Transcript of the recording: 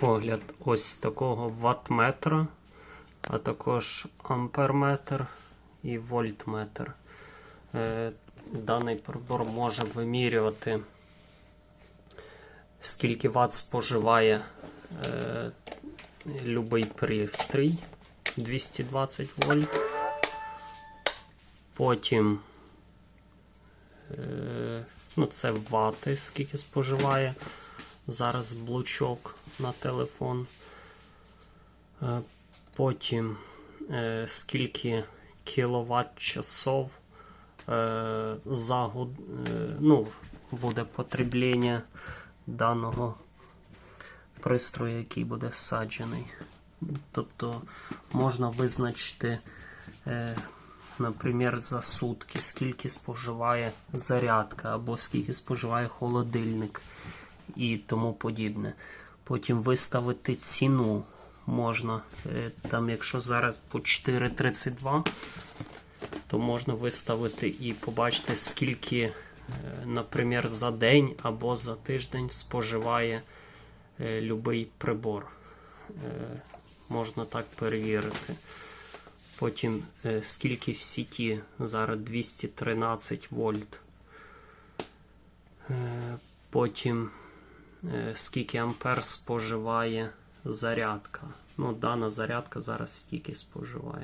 огляд ось такого ваттметра, а також амперметр і вольтметр. Е, Даний прибор може вимірювати, скільки Вт споживає е, любий пристрій 220 вольт. Потім е, ну, це вати, скільки споживає зараз блочок на телефон. Е, Потім е, скільки кіловат часов е, за ну, буде потребління даного пристрою, який буде всаджений. Тобто можна визначити, наприклад, за сутки, скільки споживає зарядка або скільки споживає холодильник і тому подібне. Потім виставити ціну можна. Е, Там, якщо зараз по 4,32, то можна виставити і побачити, скільки, е, наприклад, за день або за тиждень споживає е, любий прибор. Можна так перевірити. Потім скільки в сіті зараз 213 вольт. Потім скільки ампер споживає зарядка. Ну, дана зарядка зараз стільки споживає.